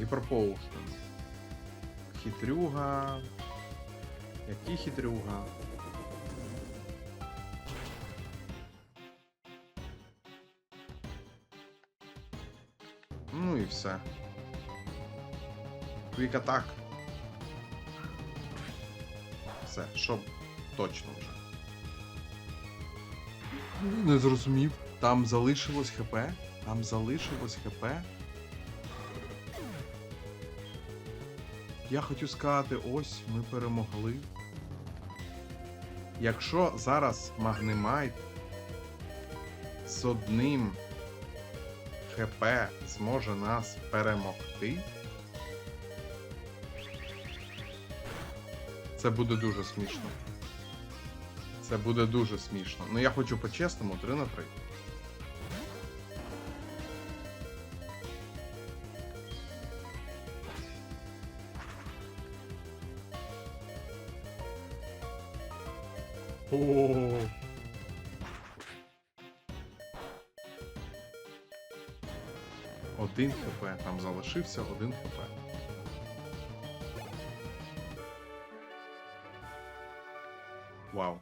Гіперпоушен. Хитрюга. Який хитрюга? Ну і все. Quick Attack. Все, щоб точно вже. Не зрозумів. Там залишилось ХП. Там залишилось ХП. Я хотів сказати, ось ми перемогли. Якщо зараз Магнемайт з одним ХП зможе нас перемогти, це буде дуже смішно. Це буде дуже смішно. Ну я хочу по-чесному 3 на 3. О. Один хп, там залишився один хп. Вау.